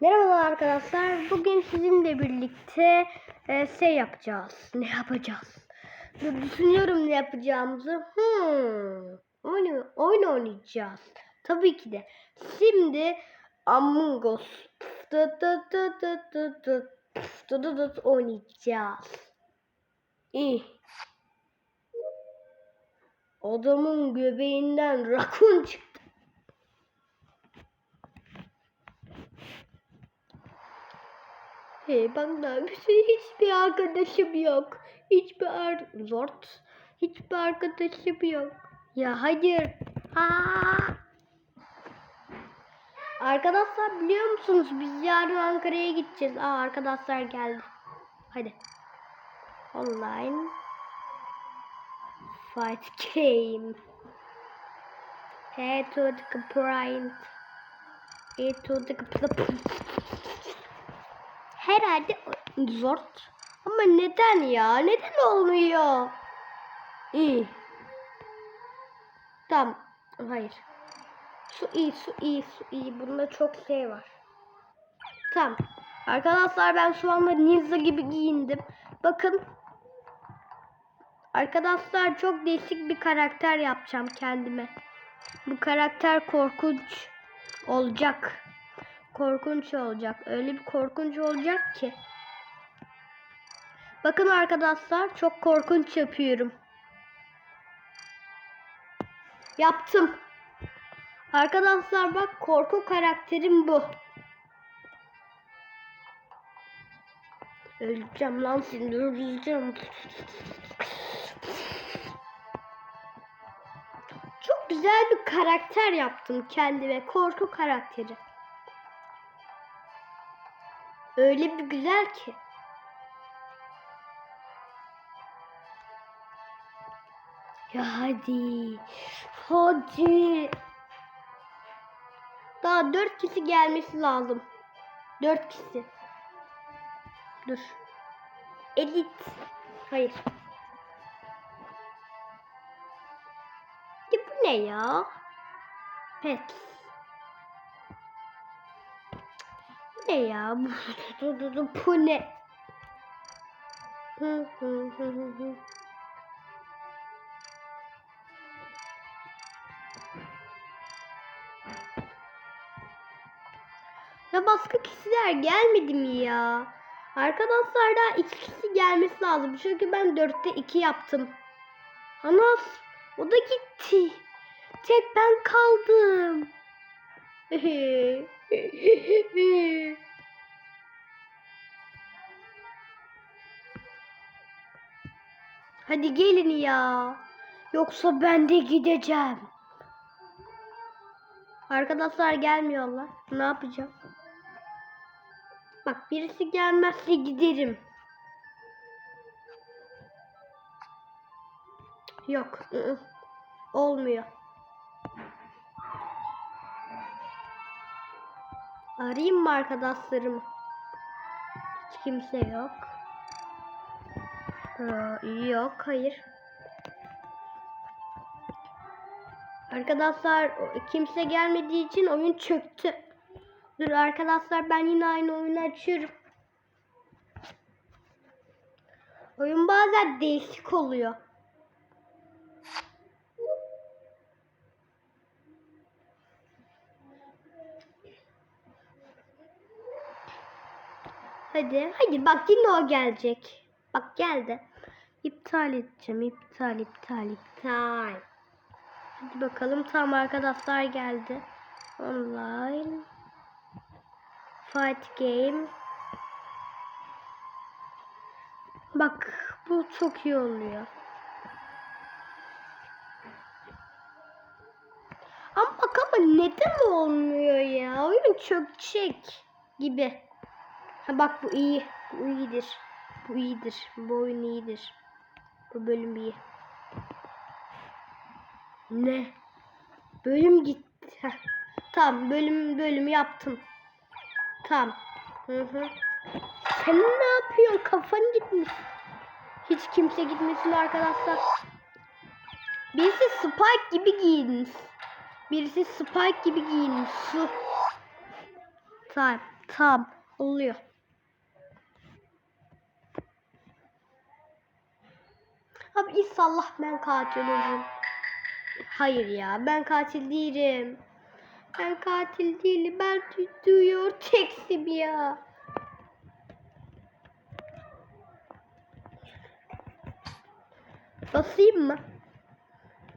Merhabalar arkadaşlar. Bugün sizinle birlikte e, şey yapacağız. Ne yapacağız? Düşünüyorum ne yapacağımızı. Hmm. Oyun, oyun oynayacağız. Tabii ki de. Şimdi Among Us oynayacağız. İyi. Adamın göbeğinden rakun çıktı. Hey da bir şey hiçbir arkadaşım yok. Hiçbir ar zort. Hiçbir arkadaşım yok. Ya hayır. Aa. Arkadaşlar biliyor musunuz biz yarın Ankara'ya gideceğiz. Aa arkadaşlar geldi. Hadi. Online. Fight game. Head to the point. Head to the Herhalde zort. Ama neden ya? Neden olmuyor? İyi. Tamam. Hayır. Su iyi, su iyi, su iyi. Bunda çok şey var. Tamam. Arkadaşlar ben şu anda ninja gibi giyindim. Bakın. Arkadaşlar çok değişik bir karakter yapacağım kendime. Bu karakter korkunç olacak. Korkunç olacak. Öyle bir korkunç olacak ki. Bakın arkadaşlar çok korkunç yapıyorum. Yaptım. Arkadaşlar bak korku karakterim bu. Öleceğim lan şimdi öleceğim. Çok güzel bir karakter yaptım kendime. Korku karakteri. Öyle bir güzel ki. Ya hadi. Hadi. Daha dört kişi gelmesi lazım. Dört kişi. Dur. Elit. Hayır. Ya bu ne ya? Pet. Ne ya? Bu, bu ne? Hı hı hı hı hı. Ya başka kişiler gelmedi mi ya? Arkadaşlar daha iki kişi gelmesi lazım. Çünkü ben dörtte iki yaptım. Anas o da gitti. Tek ben kaldım. Hadi gelin ya. Yoksa ben de gideceğim. Arkadaşlar gelmiyorlar. Ne yapacağım? Bak birisi gelmezse giderim. Yok. ı-ı. Olmuyor. Arayayım mı arkadaşlarımı? Hiç kimse yok. Aa, yok hayır. Arkadaşlar kimse gelmediği için oyun çöktü. Dur arkadaşlar ben yine aynı oyunu açıyorum. Oyun bazen değişik oluyor. Hadi, hadi bak yine o gelecek. Bak geldi. İptal edeceğim. İptal, iptal, iptal. Hadi bakalım tam arkadaşlar geldi. Online. Fight game. Bak bu çok iyi oluyor. Ama bak ama neden olmuyor ya? Oyun çökecek gibi. Ha bak bu iyi. Bu iyidir. Bu iyidir. Bu oyun iyidir. Bu bölüm iyi. Ne? Bölüm gitti. Heh. Tamam bölüm bölüm yaptım. Tamam. Hı hı. Sen ne yapıyorsun? Kafan gitmiş. Hiç kimse gitmesin arkadaşlar. Birisi Spike gibi giyinmiş. Birisi Spike gibi giyinmiş. Su. Tamam. Tamam. Oluyor. Abi inşallah ben katil olurum. Hayır ya ben katil değilim. Ben katil değilim. Ben du- duyuyor teksim ya. Basayım mı?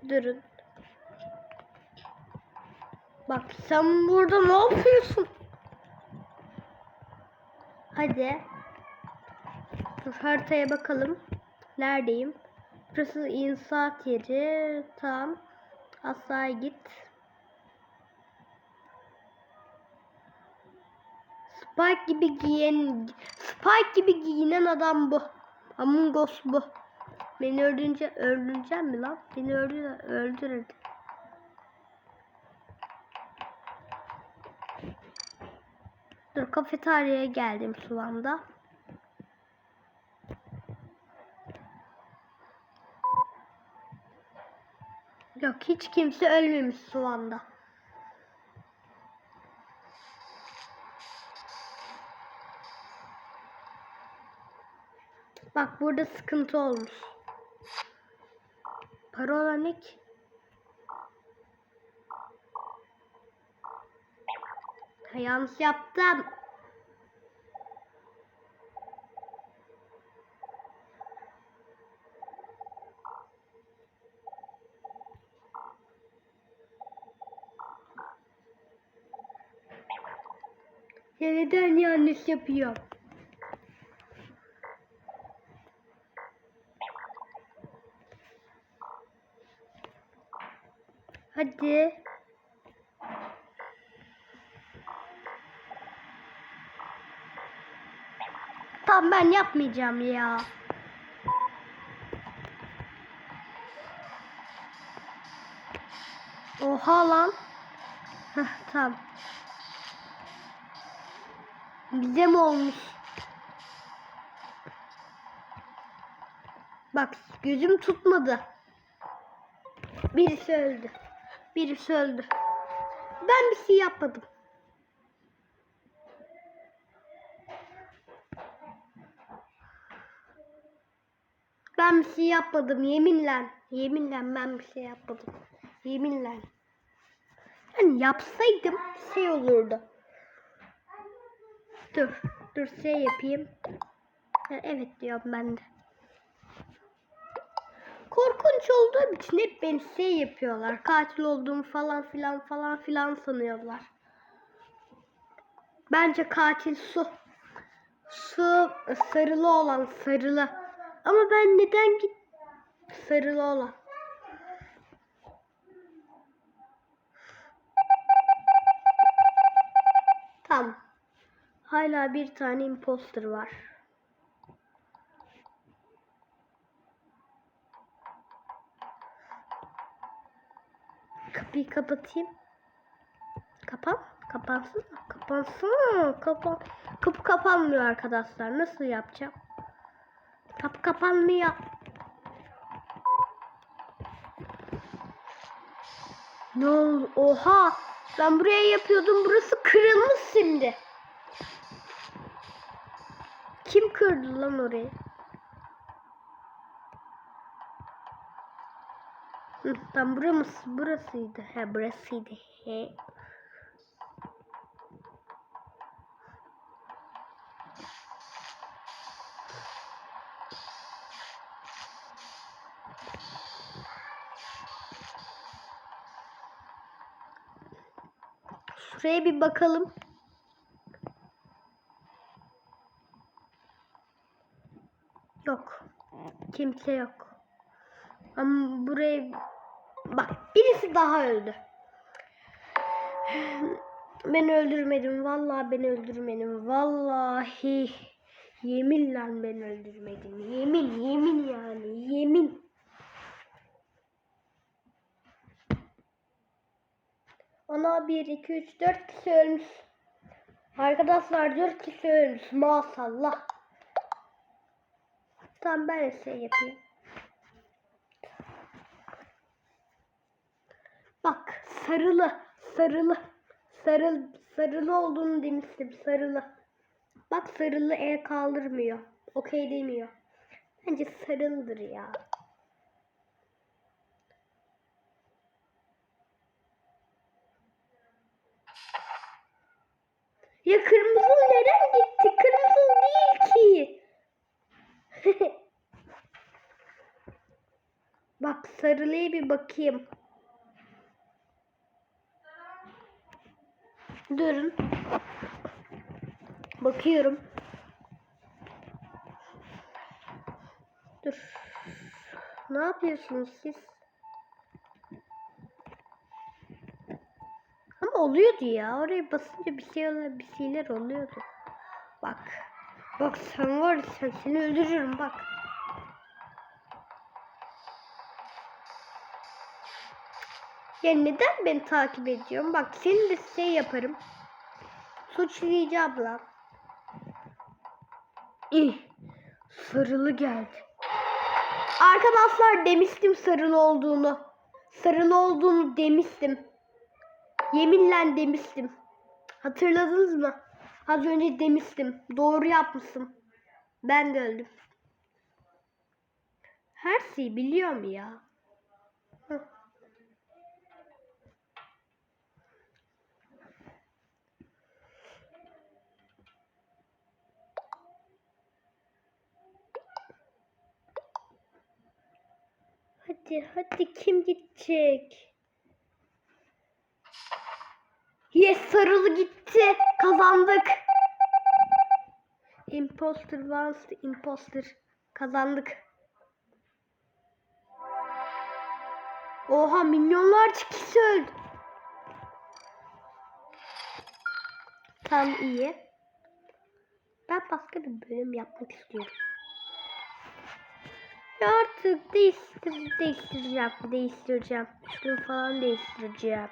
Durun. Bak sen burada ne yapıyorsun? Hadi. Dur haritaya bakalım. Neredeyim? Burası insaat yeri. Tamam. Asla git. Spike gibi giyen Spike gibi giyinen adam bu. Among Us bu. Beni öldürünce öldüreceğim mi lan? Beni öldür öldür hadi. Dur kafeteryaya geldim şu anda. Yok hiç kimse ölmemiş şu anda. Bak burada sıkıntı olmuş. Parola ne ki? Yanlış yaptım. Ya neden yanlış yapıyor? Hadi. Tamam ben yapmayacağım ya. Oha lan. Heh, tamam. Bize mi olmuş? Bak gözüm tutmadı. Birisi öldü. Birisi öldü. Ben bir şey yapmadım. Ben bir şey yapmadım yeminle. Yeminle ben bir şey yapmadım. Yeminle. Yani yapsaydım şey olurdu. Dur. Dur şey yapayım. Evet diyorum ben de. Korkunç olduğum için hep beni şey yapıyorlar. Katil olduğumu falan filan falan filan sanıyorlar. Bence katil su. Su sarılı olan sarılı. Ama ben neden git sarılı olan? Tamam. Hala bir tane imposter var. Kapıyı kapatayım. Kapan. Kapansın. Kapansın. Kapan. Kapı kapanmıyor arkadaşlar. Nasıl yapacağım? Kapı kapanmıyor. Ne oldu? Oha. Ben buraya yapıyordum. Burası kırılmış şimdi. Kim kırdı lan orayı? Hı, tam burası burasıydı. He burasıydı. He. Şuraya bir bakalım. Yok. Kimse yok. Ama buraya bak birisi daha öldü. Ben öldürmedim. Vallahi ben öldürmedim. Vallahi yeminle ben öldürmedim. Yemin, yemin yani. Yemin. Ana 1 2 3 4 kişi ölmüş. Arkadaşlar 4 kişi ölmüş. Maşallah. Tamam ben şey yapayım. Bak sarılı, sarılı, Sarıl, sarılı olduğunu demiştim. Sarılı. Bak sarılı el kaldırmıyor. Okey demiyor. Bence sarılıdır ya. Ya kırmızı neden gitti? Kırmızı değil ki. Bak sarılıya bir bakayım. Durun. Bakıyorum. Dur. Ne yapıyorsunuz siz? Ama oluyordu ya. Oraya basınca bir şeyler, bir şeyler oluyordu. Bak. Bak sen var sen seni öldürürüm bak. Ya neden beni takip ediyorsun? Bak seni de şey yaparım. Suçlayıcı abla. İh, sarılı geldi. Arkadaşlar demiştim sarılı olduğunu. Sarılı olduğunu demiştim. Yeminle demiştim. Hatırladınız mı? Az önce demiştim. Doğru yapmışım. Ben de öldüm. Her şeyi biliyorum ya. Hadi hadi kim gidecek? Yes sarılı gitti. Kazandık. Imposter once the imposter. Kazandık. Oha milyonlarca kişi öldü. Tam iyi. Ben başka bir bölüm yapmak istiyorum. Ya artık değiştir, değiştireceğim, değiştireceğim. Şunu falan değiştireceğim.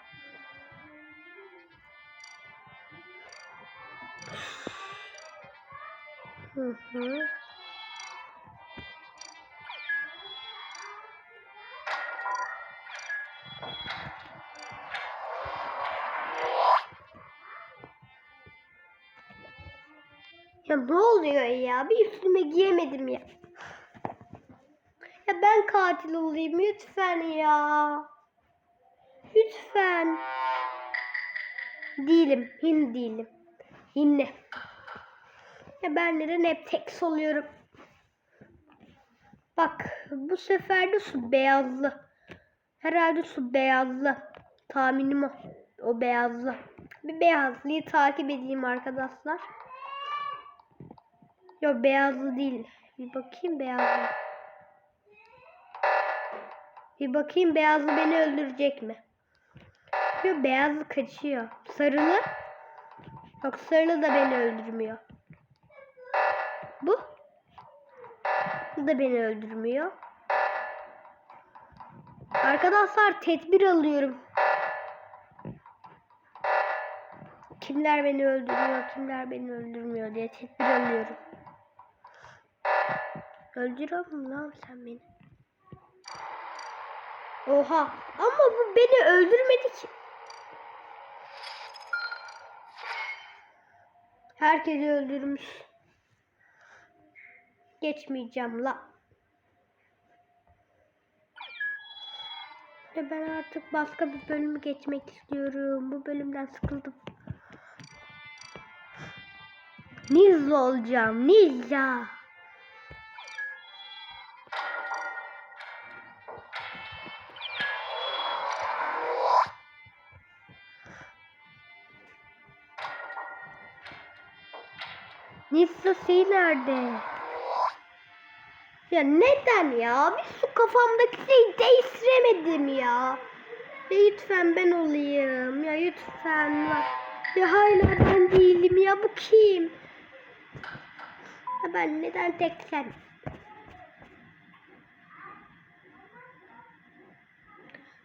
Hı. Ya ne oluyor ya? Bir üstüme giyemedim ya. Ya ben katil olayım lütfen ya. Lütfen. Değilim. Hin değilim. Ben neden hep tek oluyorum? Bak bu sefer de su beyazlı. Herhalde su beyazlı. Tahminim o. O beyazlı. Bir beyazlıyı takip edeyim arkadaşlar. Yok beyazlı değil. Bir bakayım beyazlı. Bir bakayım beyazlı beni öldürecek mi? Yok beyazlı kaçıyor. Sarılı. Yok sarılı da beni öldürmüyor. Bu. Bu da beni öldürmüyor. Arkadaşlar tedbir alıyorum. Kimler beni öldürüyor, kimler beni öldürmüyor diye tedbir alıyorum. Öldür oğlum lan sen beni. Oha ama bu beni öldürmedi ki. Herkesi öldürmüş. Geçmeyeceğim la. Ve ben artık başka bir bölümü geçmek istiyorum. Bu bölümden sıkıldım. Ninja olacağım. Ninja. Ninja şey nerede? Ya neden ya? Bir şu kafamdaki şeyi değiştiremedim ya. Ya lütfen ben olayım. Ya lütfen. Ya hala ben değilim ya. Bu kim? Ya ben neden tek sen?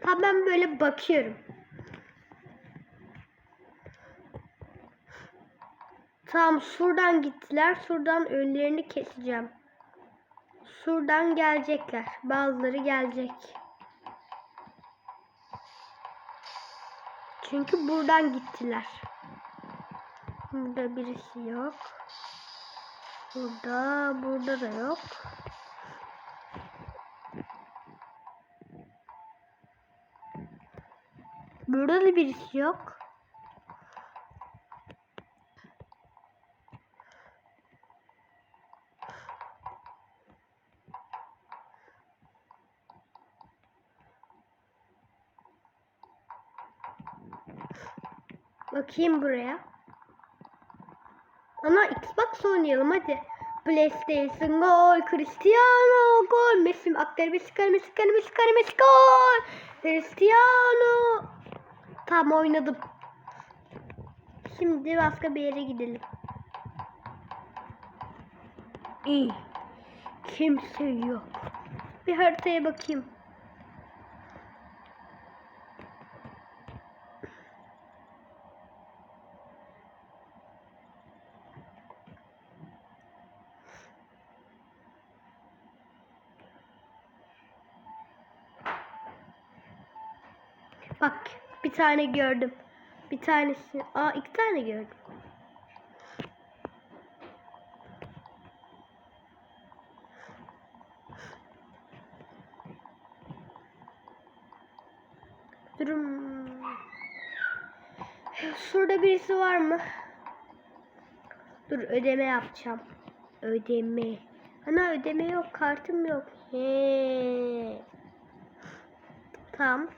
Tamam ben böyle bakıyorum. Tamam şuradan gittiler. Şuradan önlerini keseceğim. Şuradan gelecekler. Bazıları gelecek. Çünkü buradan gittiler. Burada birisi yok. Burada, burada da yok. Burada da birisi yok. Bakayım buraya. Ana Xbox oynayalım hadi. PlayStation gol, Cristiano gol, Messi, Akder, Messi, Kar, Messi, Kar, Messi, Kar, Messi, gol, Cristiano. Tam oynadım. Şimdi başka bir yere gidelim. İyi. Kimse yok. Bir haritaya bakayım. Bak bir tane gördüm. Bir tanesi. Aa iki tane gördüm. Durum. Şurada birisi var mı? Dur ödeme yapacağım. Ödeme. Ana ödeme yok. Kartım yok. He. Tamam.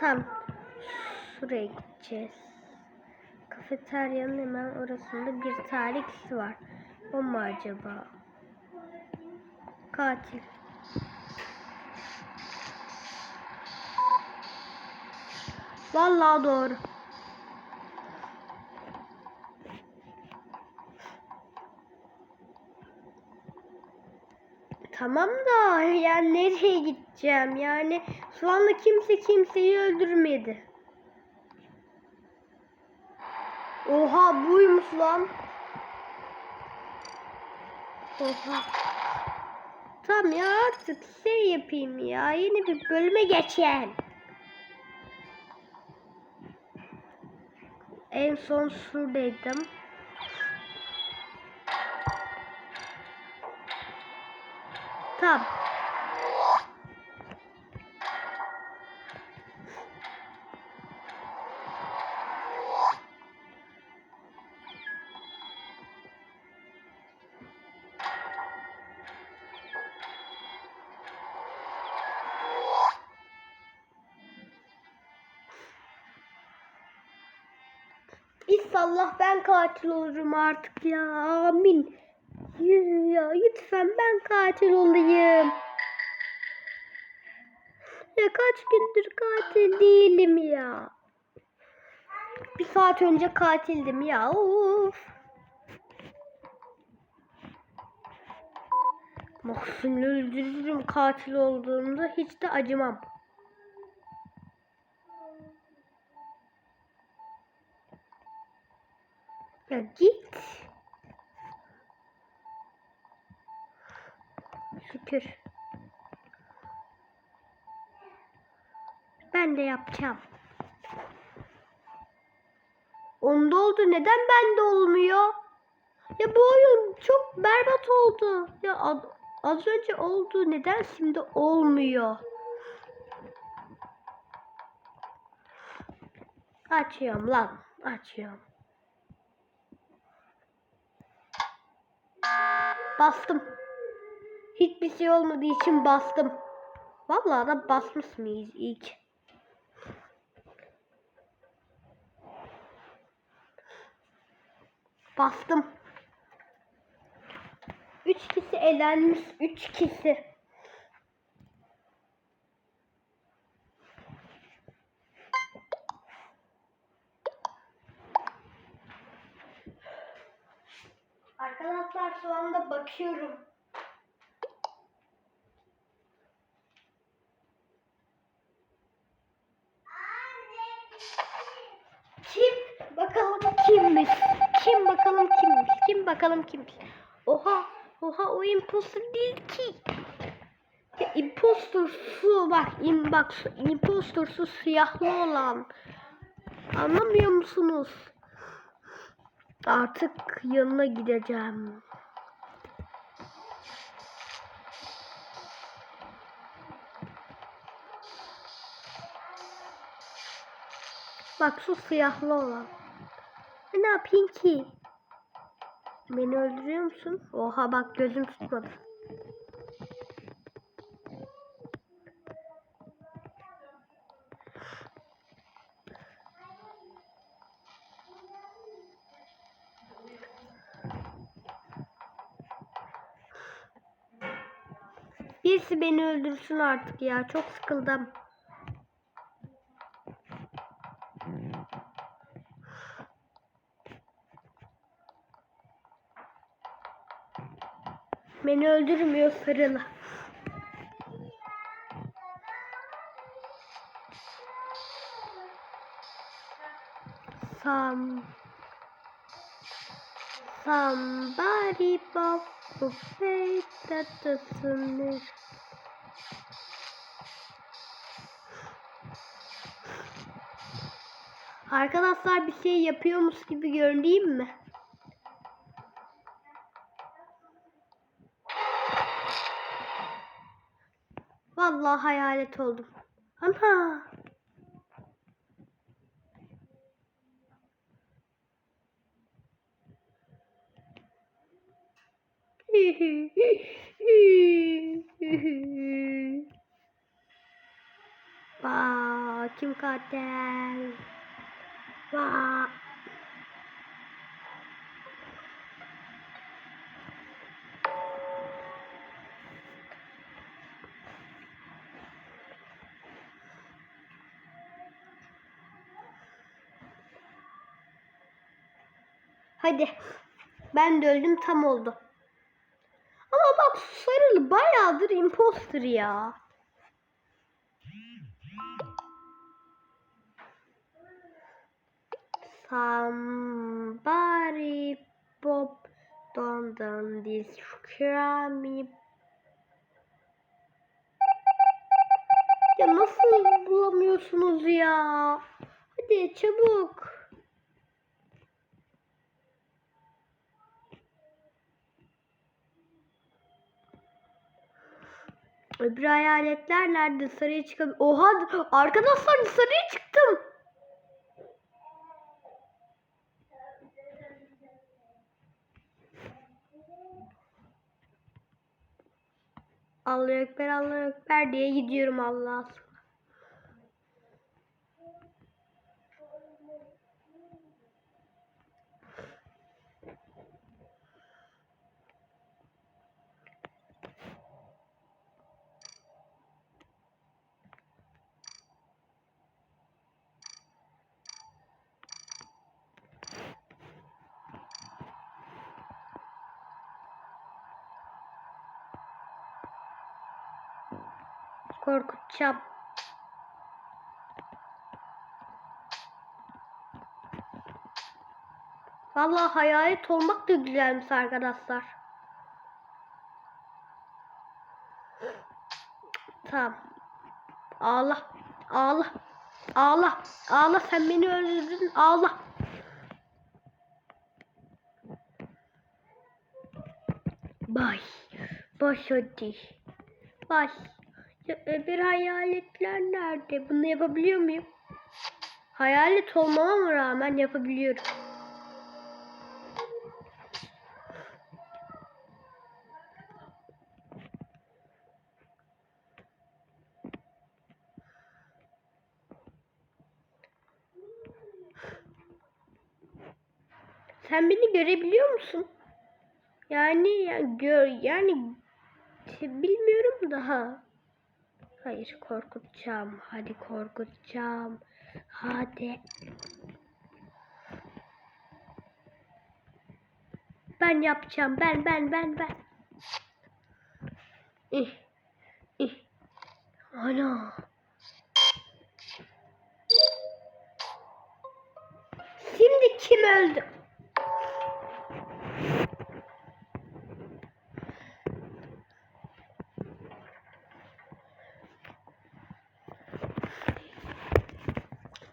Tamam. Şuraya gideceğiz. Kafeteryanın hemen orasında bir tarikhisi var. O mu acaba? Katil. Vallahi doğru. Tamam da yani nereye gideceğim? Yani şu anda kimse kimseyi öldürmedi. Oha buymuş lan. Oha. Tamam ya artık şey yapayım ya. Yeni bir bölüme geçelim. En son şuradaydım. Tamam. İnşallah ben katil olurum artık ya. Amin. Ya lütfen ben katil olayım. Ya kaç gündür katil değilim ya. Bir saat önce katildim ya. Of. Mahsun'u öldürürüm katil olduğumda hiç de acımam. Ya git. Şükür. Ben de yapacağım. Onda oldu. Neden bende olmuyor? Ya bu oyun çok berbat oldu. Ya az, önce oldu. Neden şimdi olmuyor? Açıyorum lan. Açıyorum. Bastım. Hiçbir şey olmadığı için bastım. Vallahi da basmış mıyız ilk? Bastım. Üç kişi elenmiş. Üç kişi. Arkadaşlar şu anda bakıyorum. Kim? Bakalım kimmiş? Kim bakalım kimmiş? Kim bakalım kimmiş? Oha, oha o imposter değil ki. Ya impostor su bak im bak su, impostor su siyahlı olan. Anlamıyor musunuz? Artık yanına gideceğim. Bak şu siyahlı olan. E, Ne yapayım ki? Beni öldürüyor musun? Oha bak gözüm tutmadı. Birisi beni öldürsün artık ya. Çok sıkıldım. Beni öldürmüyor sarılı. Some somebody pop the face that doesn't Arkadaşlar bir şey yapıyormuş gibi görüneyim mi? Vallahi hayalet oldum. Ana. Vaa kim katil? Vaa. Hadi. Ben de öldüm tam oldu. Ama bak sarılı bayağıdır imposter ya. Somebody pop don don destroy me. Ya nasıl bulamıyorsunuz ya? Hadi çabuk. Öbür hayaletler nerede? Dışarıya çıkabilir. Oha arkadaşlar dışarıya çıktım. Allah ekber Allah ekber diye gidiyorum Allah'a. Korkutacağım. Vallahi hayalet olmak da güzelmiş arkadaşlar. Tamam. Ağla. Ağla. Ağla. Ağla sen beni öldürdün. Ağla. Bay. Baş hadi. Baş. Ya öbür hayaletler nerede? Bunu yapabiliyor muyum? Hayalet olmama rağmen yapabiliyorum. Sen beni görebiliyor musun? Yani yani gör yani bilmiyorum daha. Hayır korkutacağım. Hadi korkutacağım. Hadi. Ben yapacağım. Ben ben ben ben. İh. İh. Ana. Şimdi kim öldü?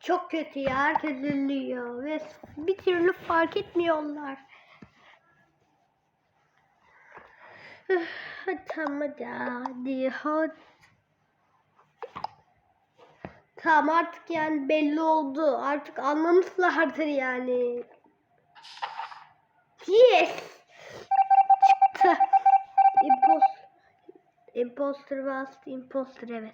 Çok kötü ya. Herkes üzülüyor ve bir türlü fark etmiyorlar. tamam hadi hadi. Tamam artık yani belli oldu. Artık anlamışlardır yani. Yes! Çıktı. Imposter. Imposter bastı. Imposter evet.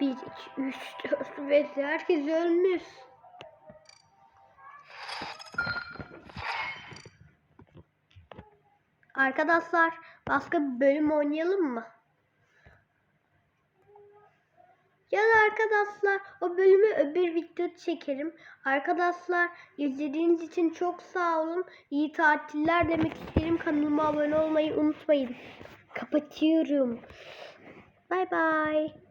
Bir, iki, üç, dört, beş. Herkes ölmüş. Arkadaşlar başka bir bölüm oynayalım mı? Ya da arkadaşlar o bölümü öbür video çekerim. Arkadaşlar izlediğiniz için çok sağ olun. İyi tatiller demek isterim. Kanalıma abone olmayı unutmayın. Kapatıyorum. Bay bay.